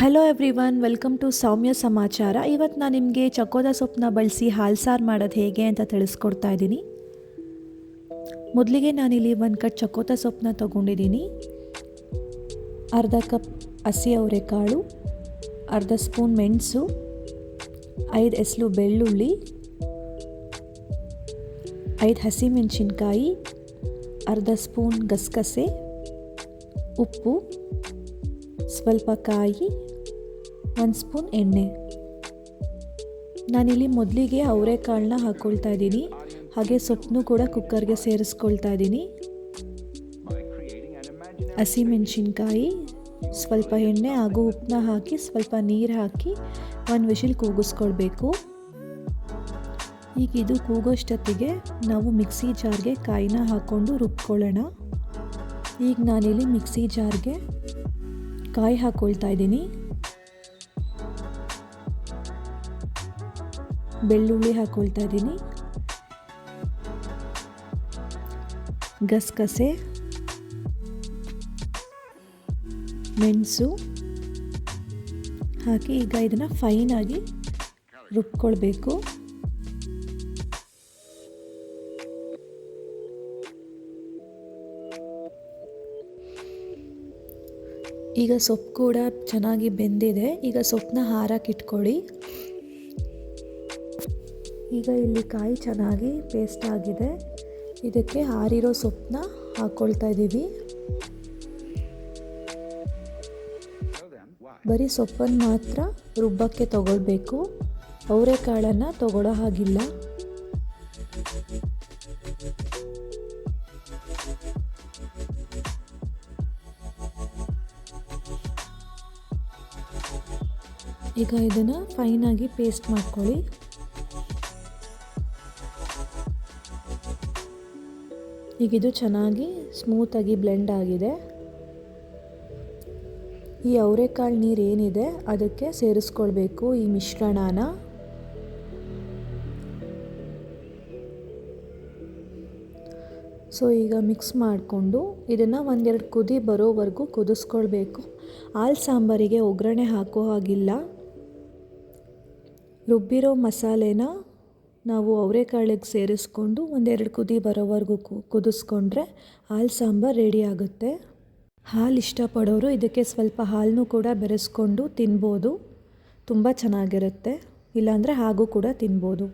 Hello everyone welcome to Soumya ಸಮಾಚಾರ ಇವತ್ತು ನಾನು ನಿಮಗೆ ಚಕೋದ ಸೊಪ್ಪನ್ನ ಬಳಸಿ ಹಾಲು ಸಾರು ಮಾಡೋದು ಹೇಗೆ ಅಂತ ತಿಳಿಸ್ಕೊಡ್ತಾ ಇದ್ದೀನಿ ಮೊದಲಿಗೆ ನಾನಿಲ್ಲಿ ಒಂದು ಕಟ್ ಚಕೋತ ಸೊಪ್ಪನ್ನ ತೊಗೊಂಡಿದ್ದೀನಿ ಅರ್ಧ ಕಪ್ ಹಸಿ ಅವರೆಕಾಳು ಅರ್ಧ ಸ್ಪೂನ್ ಮೆಣಸು ಐದು ಎಸಲು ಬೆಳ್ಳುಳ್ಳಿ ಐದು ಹಸಿಮೆಣಸಿನ್ಕಾಯಿ ಅರ್ಧ ಸ್ಪೂನ್ ಗಸಗಸೆ ಉಪ್ಪು ಸ್ವಲ್ಪ ಕಾಯಿ ಒಂದು ಸ್ಪೂನ್ ಎಣ್ಣೆ. ನಾನಿಲ್ಲಿ ಮೊದಲಿಗೆ ಅವರೆಕಾಳನ್ನ ಹಾಕ್ಕೊಳ್ತಾ ಇದ್ದೀನಿ. ಹಾಗೆ ಸೊಪ್ಪನ್ನು ಕೂಡ ಕುಕ್ಕರ್ಗೆ ಸೇರಿಸ್ಕೊಳ್ತಾ ಇದ್ದೀನಿ. ಹಸಿಮೆಣಸಿನ್ಕಾಯಿ ಸ್ವಲ್ಪ ಎಣ್ಣೆ ಹಾಗೂ ಉಪ್ಪನ್ನ ಹಾಕಿ, ಸ್ವಲ್ಪ ನೀರು ಹಾಕಿ ಒಂದು ವಿಷಲ್ ಕೂಗಿಸ್ಕೊಳ್ಬೇಕು. ಈಗ ಇದು ಕೂಗೋಷ್ಟೊತ್ತಿಗೆ ನಾವು ಮಿಕ್ಸಿ ಜಾರ್ಗೆ ಕಾಯಿನ ಹಾಕ್ಕೊಂಡು ರುಬ್ಕೊಳ್ಳೋಣ. ಈಗ ನಾನಿಲ್ಲಿ ಮಿಕ್ಸಿ ಜಾರ್ಗೆ ಕಾಯಿ ಹಾಕ್ಕೊಳ್ತಾ ಇದ್ದೀನಿ. ಬೆಳ್ಳುಳ್ಳಿ ಹಾಕ್ಕೊಳ್ತಾ ಇದ್ದೀನಿ. ಗಸಗಸೆ. ಮೆಣಸು. ಹಾಕಿ ಈಗ ಇದನ್ನು ಫೈನಾಗಿ ರುಬ್ಕೊಳ್ಬೇಕು. ಈಗ ಸೊಪ್ಪು ಕೂಡ ಚೆನ್ನಾಗಿ ಬೆಂದಿದೆ. ಈಗ ಸೊಪ್ಪನ್ನ ಹಾರಕ್ಕೆ ಇಟ್ಕೊಳ್ಳಿ. ಈಗ ಇಲ್ಲಿ ಕಾಯಿ ಚೆನ್ನಾಗಿ ಪೇಸ್ಟ್ ಆಗಿದೆ. ಇದಕ್ಕೆ ಹಾರಿರೋ ಸೊಪ್ಪನ್ನ ಹಾಕ್ಕೊಳ್ತಾ ಇದ್ದೀವಿ. ಬರೀ ಸೊಪ್ಪನ್ನು ಮಾತ್ರ ರುಬ್ಬಕ್ಕೆ ತಗೊಳ್ಬೇಕು. ಅವರೆಕಾಳನ್ನು ತಗೊಳ್ಳೋ ಹಾಗಿಲ್ಲ. ಈಗ ಇದನ್ನು ಫೈನಾಗಿ ಪೇಸ್ಟ್ ಮಾಡ್ಕೊಳ್ಳಿ. ಈಗ ಇದು ಚೆನ್ನಾಗಿ ಸ್ಮೂತಾಗಿ ಬ್ಲೆಂಡ್ ಆಗಿದೆ. ಈ ಅವರೆಕಾಳು ನೀರು ಏನಿದೆ ಅದಕ್ಕೆ ಸೇರಿಸ್ಕೊಳ್ಬೇಕು ಈ ಮಿಶ್ರಣನ. ಸೊ ಈಗ ಮಿಕ್ಸ್ ಮಾಡಿಕೊಂಡು ಇದನ್ನು ಒಂದೆರಡು ಕುದಿ ಬರೋವರೆಗೂ ಕುದಿಸ್ಕೊಳ್ಬೇಕು. ಹಾಲು ಸಾಂಬಾರಿಗೆ ಒಗ್ಗರಣೆ ಹಾಕೋ ಹಾಗಿಲ್ಲ. ರುಬ್ಬಿರೋ ಮಸಾಲೆನ ನಾವು ಅವರೆಕಾಳಿಗೆ ಸೇರಿಸ್ಕೊಂಡು ಒಂದೆರಡು ಕುದಿ ಬರೋವರೆಗೂ ಕುದಿಸ್ಕೊಂಡ್ರೆ ಹಾಲು ಸಾಂಬಾರು ರೆಡಿ ಆಗುತ್ತೆ. ಹಾಲು ಇಷ್ಟಪಡೋರು ಇದಕ್ಕೆ ಸ್ವಲ್ಪ ಹಾಲನ್ನು ಕೂಡ ಬೆರೆಸ್ಕೊಂಡು ತಿನ್ಬೋದು. ತುಂಬ ಚೆನ್ನಾಗಿರುತ್ತೆ. ಇಲ್ಲಾಂದರೆ ಹಾಗೂ ಕೂಡ ತಿನ್ಬೋದು.